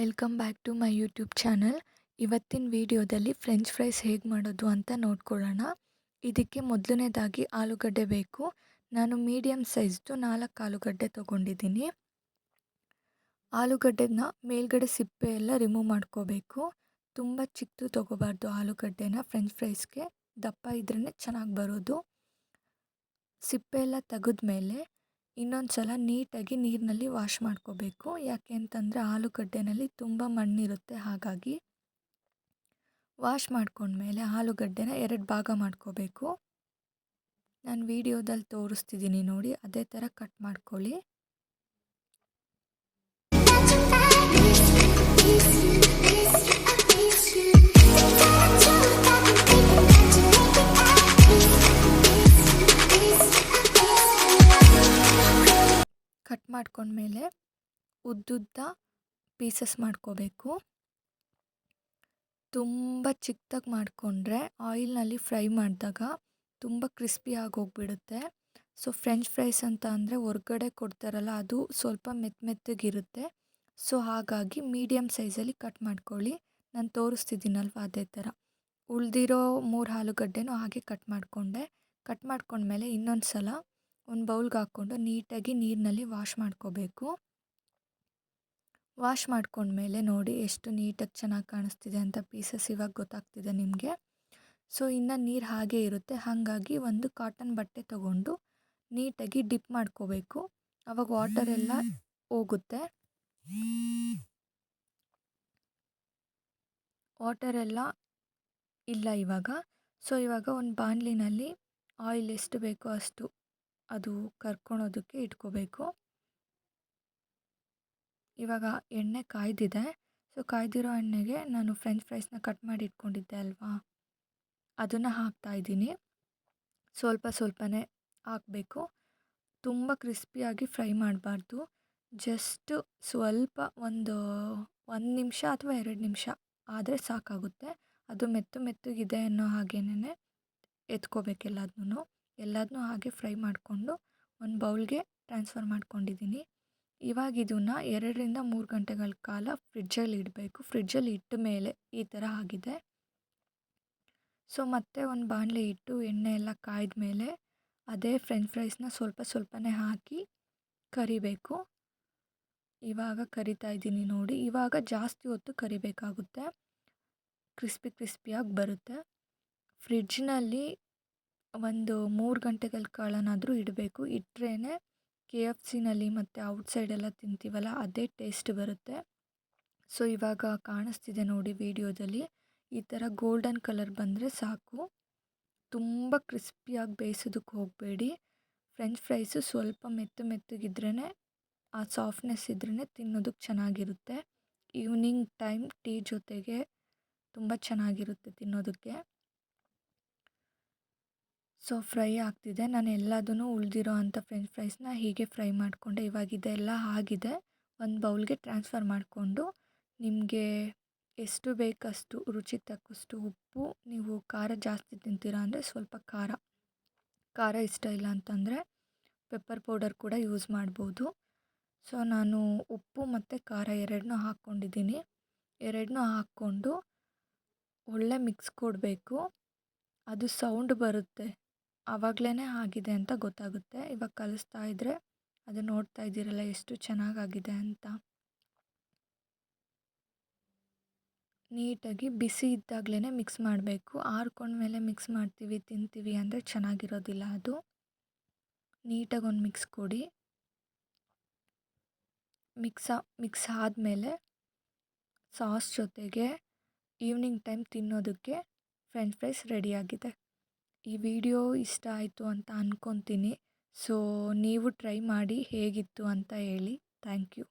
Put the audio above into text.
Welcome back to my YouTube channel. ಇವತ್ತಿನ ವಿಡಿಯೋದಲ್ಲಿ French fries ಹೇಗೆ ಮಾಡೋದು ಅಂತ ನೋಡ್ಕೊಳ್ಳೋಣ. ಇದಕ್ಕೆ ಮೊದಲನೇದಾಗಿ ಆಲೂಗಡ್ಡೆ ಬೇಕು. ನಾನು ಮೀಡಿಯಮ್ ಸೈಜ್ದು ನಾಲ್ಕು ಆಲೂಗಡ್ಡೆ ತೊಗೊಂಡಿದ್ದೀನಿ. ಆಲೂಗಡ್ಡೆನ ಮೇಲ್ಗಡೆ ಸಿಪ್ಪೆ ಎಲ್ಲ ರಿಮೂವ್ ಮಾಡ್ಕೋಬೇಕು. ತುಂಬ ಚಿಕ್ಕದು ತೊಗೋಬಾರ್ದು ಆಲೂಗಡ್ಡೆನ ಫ್ರೆಂಚ್ ಫ್ರೈಸ್ಗೆ. ದಪ್ಪ ಇದ್ರೇ ಚೆನ್ನಾಗಿ ಬರೋದು. ಸಿಪ್ಪೆ ಎಲ್ಲ ತೆಗೆದ್ಮೇಲೆ ಇನ್ನೊಂದು ಸಲ ನೀಟಾಗಿ ನೀರಿನಲ್ಲಿ ವಾಶ್ ಮಾಡ್ಕೋಬೇಕು. ಯಾಕೆ ಅಂತಂದರೆ ಆಲೂಗಡ್ಡೆನಲ್ಲಿ ತುಂಬ ಮಣ್ಣಿರುತ್ತೆ. ಹಾಗಾಗಿ ವಾಶ್ ಮಾಡ್ಕೊಂಡ್ಮೇಲೆ ಆಲೂಗಡ್ಡೆನ ಎರಡು ಭಾಗ ಮಾಡ್ಕೋಬೇಕು. ನಾನು ವೀಡಿಯೋದಲ್ಲಿ ತೋರಿಸ್ತಿದ್ದೀನಿ ನೋಡಿ, ಅದೇ ಥರ ಕಟ್ ಮಾಡ್ಕೊಳ್ಳಿ. ಮಾಡ್ಕೊಂಡ್ಮೇಲೆ ಉದ್ದುದ್ದ ಪೀಸಸ್ ಮಾಡ್ಕೋಬೇಕು. ತುಂಬ ಚಿಕ್ಕದಾಗಿ ಮಾಡಿಕೊಂಡ್ರೆ ಆಯಿಲ್ನಲ್ಲಿ ಫ್ರೈ ಮಾಡಿದಾಗ ತುಂಬ ಕ್ರಿಸ್ಪಿ ಆಗೋಗ್ಬಿಡುತ್ತೆ ಸೊ ಫ್ರೆಂಚ್ ಫ್ರೈಸ್ ಅಂತ ಅಂದರೆ ಹೊರ್ಗಡೆ ಕೊಡ್ತಾರಲ್ಲ, ಅದು ಸ್ವಲ್ಪ ಮೆತ್ತ ಮೆತ್ತಗಿರುತ್ತೆ. ಸೊ ಹಾಗಾಗಿ ಮೀಡಿಯಮ್ ಸೈಜಲ್ಲಿ ಕಟ್ ಮಾಡ್ಕೊಳ್ಳಿ. ನಾನು ತೋರಿಸ್ತಿದ್ದೀನಲ್ವ ಅದೇ ಥರ. ಉಳಿದಿರೋ ಮೂರು ಆಲೂಗಡ್ಡೆನೂ ಹಾಗೆ ಕಟ್ ಮಾಡಿಕೊಂಡೆ. ಕಟ್ ಮಾಡ್ಕೊಂಡ್ಮೇಲೆ ಇನ್ನೊಂದು ಸಲ ಒಂದು ಬೌಲ್ಗೆ ಹಾಕ್ಕೊಂಡು ನೀಟಾಗಿ ನೀರಿನಲ್ಲಿ ವಾಶ್ ಮಾಡ್ಕೋಬೇಕು. ವಾಶ್ ಮಾಡ್ಕೊಂಡ್ಮೇಲೆ ನೋಡಿ ಎಷ್ಟು ನೀಟಾಗಿ ಚೆನ್ನಾಗಿ ಕಾಣಿಸ್ತಿದೆ ಅಂತ ಪೀಸಸ್ ಇವಾಗ ಗೊತ್ತಾಗ್ತಿದೆ ನಿಮಗೆ. ಸೊ, ಇನ್ನು ನೀರು ಹಾಗೆ ಇರುತ್ತೆ. ಹಾಗಾಗಿ ಒಂದು ಕಾಟನ್ ಬಟ್ಟೆ ತೊಗೊಂಡು ನೀಟಾಗಿ ಡಿಪ್ ಮಾಡ್ಕೋಬೇಕು. ಅವಾಗ ವಾಟರ್ ಎಲ್ಲ ಹೋಗುತ್ತೆ. ವಾಟರ್ ಎಲ್ಲ ಇಲ್ಲ ಇವಾಗ. ಸೊ, ಇವಾಗ ಒಂದು ಬಾಣಲಿನಲ್ಲಿ ಆಯಿಲ್ ಎಷ್ಟು ಬೇಕೋ ಅಷ್ಟು ಅದು ಕರ್ಕೊಳೋದಕ್ಕೆ ಇಟ್ಕೋಬೇಕು. ಇವಾಗ ಎಣ್ಣೆ ಕಾಯ್ದಿದೆ. ಸೊ ಕಾಯ್ದಿರೋ ಎಣ್ಣೆಗೆ ನಾನು ಫ್ರೆಂಚ್ ಫ್ರೈಸ್ನ ಕಟ್ ಮಾಡಿ ಇಟ್ಕೊಂಡಿದ್ದೆ ಅಲ್ವಾ? ಅದನ್ನು ಹಾಕ್ತಾಯಿದ್ದೀನಿ ಸ್ವಲ್ಪ ಸ್ವಲ್ಪನೇ ಹಾಕಬೇಕು. ತುಂಬ ಕ್ರಿಸ್ಪಿಯಾಗಿ ಫ್ರೈ ಮಾಡಬಾರ್ದು. ಜಸ್ಟ್ ಸ್ವಲ್ಪ ಒಂದು ಒಂದು ನಿಮಿಷ ಅಥವಾ ಎರಡು ನಿಮಿಷ ಆದರೆ ಸಾಕಾಗುತ್ತೆ. ಅದು ಮೆತ್ತು ಮೆತ್ತಗಿದೆ ಅನ್ನೋ ಹಾಗೇನೆ ಎತ್ಕೋಬೇಕು ಎಲ್ಲದನ್ನೂ ಹಾಗೆ ಫ್ರೈ ಮಾಡಿಕೊಂಡು ಒಂದು ಬೌಲ್ಗೆ ಟ್ರಾನ್ಸ್ಫರ್ ಮಾಡ್ಕೊಂಡಿದ್ದೀನಿ. ಇವಾಗ ಇದನ್ನು ಎರಡರಿಂದ ಮೂರು ಗಂಟೆಗಳ ಕಾಲ ಫ್ರಿಡ್ಜಲ್ಲಿ ಇಡಬೇಕು. ಫ್ರಿಡ್ಜಲ್ಲಿ ಇಟ್ಟ ಮೇಲೆ ಈ ಥರ ಆಗಿದೆ. ಸೊ, ಮತ್ತೆ ಒಂದು ಬಾಣಲೆ ಇಟ್ಟು ಎಣ್ಣೆ ಎಲ್ಲ ಕಾಯ್ದ ಮೇಲೆ ಅದೇ ಫ್ರೆಂಚ್ ಫ್ರೈಸ್ನ ಸ್ವಲ್ಪ ಸ್ವಲ್ಪನೇ ಹಾಕಿ ಕರಿಬೇಕು. ಇವಾಗ ಕರಿತಾ ಇದ್ದೀನಿ ನೋಡಿ. ಇವಾಗ ಜಾಸ್ತಿ ಹೊತ್ತು ಕರಿಬೇಕಾಗುತ್ತೆ. ಕ್ರಿಸ್ಪಿ ಕ್ರಿಸ್ಪಿಯಾಗಿ ಬರುತ್ತೆ. ಫ್ರಿಡ್ಜ್ನಲ್ಲಿ ಒಂದು ಮೂರು ಗಂಟೆಗಳ ಕಾಲನಾದರೂ ಇಡಬೇಕು. ಇಟ್ರೇ ಕೆ ಎಫ್ ಸಿನಲ್ಲಿ ಮತ್ತು ಔಟ್ಸೈಡೆಲ್ಲ ತಿಂತೀವಲ್ಲ, ಅದೇ ಟೇಸ್ಟ್ ಬರುತ್ತೆ. ಸೊ, ಇವಾಗ ಕಾಣಿಸ್ತಿದೆ ನೋಡಿ ವಿಡಿಯೋದಲ್ಲಿ. ಈ ಥರ ಗೋಲ್ಡನ್ ಕಲರ್ ಬಂದರೆ ಸಾಕು. ತುಂಬ ಕ್ರಿಸ್ಪಿಯಾಗಿ ಬೇಯಿಸೋದಕ್ಕೆ ಹೋಗಬೇಡಿ. ಫ್ರೆಂಚ್ ಫ್ರೈಸು ಸ್ವಲ್ಪ ಮೆತ್ತು ಮೆತ್ತಗಿದ್ರೇ ಆ ಸಾಫ್ಟ್ನೆಸ್ ಇದ್ರೇ ತಿನ್ನೋದಕ್ಕೆ ಚೆನ್ನಾಗಿರುತ್ತೆ. ಈವ್ನಿಂಗ್ ಟೈಮ್ ಟೀ ಜೊತೆಗೆ ತುಂಬ ಚೆನ್ನಾಗಿರುತ್ತೆ ತಿನ್ನೋದಕ್ಕೆ. ಸೊ ಫ್ರೈ ಆಗ್ತಿದೆ. ನಾನು ಎಲ್ಲದೂ ಉಳಿದಿರೋ ಅಂಥ ಫ್ರೆಂಚ್ ಫ್ರೈಸ್ನ ಹೀಗೆ ಫ್ರೈ ಮಾಡಿಕೊಂಡೆ. ಇವಾಗ ಇದೆಲ್ಲ ಆಗಿದೆ. ಒಂದು ಬೌಲ್ಗೆ ಟ್ರಾನ್ಸ್ಫರ್ ಮಾಡಿಕೊಂಡು ನಿಮಗೆ ಎಷ್ಟು ಬೇಕಷ್ಟು ರುಚಿ ತಕ್ಕಷ್ಟು ಉಪ್ಪು, ನೀವು ಖಾರ ಜಾಸ್ತಿ ತಿಂತೀರ ಅಂದರೆ ಸ್ವಲ್ಪ ಖಾರ. ಖಾರ ಇಷ್ಟ ಇಲ್ಲ ಅಂತಂದರೆ ಪೆಪ್ಪರ್ ಪೌಡರ್ ಕೂಡ ಯೂಸ್ ಮಾಡ್ಬೋದು. ಸೊ ನಾನು ಉಪ್ಪು ಮತ್ತು ಖಾರ ಎರಡನ್ನೂ ಹಾಕ್ಕೊಂಡಿದ್ದೀನಿ. ಎರಡನ್ನೂ ಹಾಕ್ಕೊಂಡು ಒಳ್ಳೆ ಮಿಕ್ಸ್ ಕೊಡಬೇಕು. ಅದು ಸೌಂಡ್ ಬರುತ್ತೆ. ಆವಾಗಲೇ ಆಗಿದೆ ಅಂತ ಗೊತ್ತಾಗುತ್ತೆ. ಇವಾಗ ಕಲಿಸ್ತಾ ಇದ್ದರೆ ಅದು ನೋಡ್ತಾ ಇದ್ದೀರಲ್ಲ ಎಷ್ಟು ಚೆನ್ನಾಗಾಗಿದೆ ಅಂತ. ನೀಟಾಗಿ ಬಿಸಿ ಇದ್ದಾಗಲೇ ಮಿಕ್ಸ್ ಮಾಡಬೇಕು. ಆರ್ಕೊಂಡ್ಮೇಲೆ ಮಿಕ್ಸ್ ಮಾಡ್ತೀವಿ, ತಿಂತೀವಿ ಅಂದರೆ ಚೆನ್ನಾಗಿರೋದಿಲ್ಲ ಅದು. ನೀಟಾಗಿ ಒಂದು ಮಿಕ್ಸ್ ಕೊಡಿ. ಮಿಕ್ಸ, ಮಿಕ್ಸ್ ಆದಮೇಲೆ ಸಾಸ್ ಜೊತೆಗೆ ಈವ್ನಿಂಗ್ ಟೈಮ್ ತಿನ್ನೋದಕ್ಕೆ ಫ್ರೆಂಚ್ ಫ್ರೈಸ್ ರೆಡಿಯಾಗಿದೆ ಈ ವಿಡಿಯೋ ಇಷ್ಟ ಆಯಿತು ಅಂತ ಅಂದ್ಕೊತೀನಿ ಸೊ ನೀವು ಟ್ರೈ ಮಾಡಿ ಹೇಗಿತ್ತು ಅಂತ ಹೇಳಿ. Thank you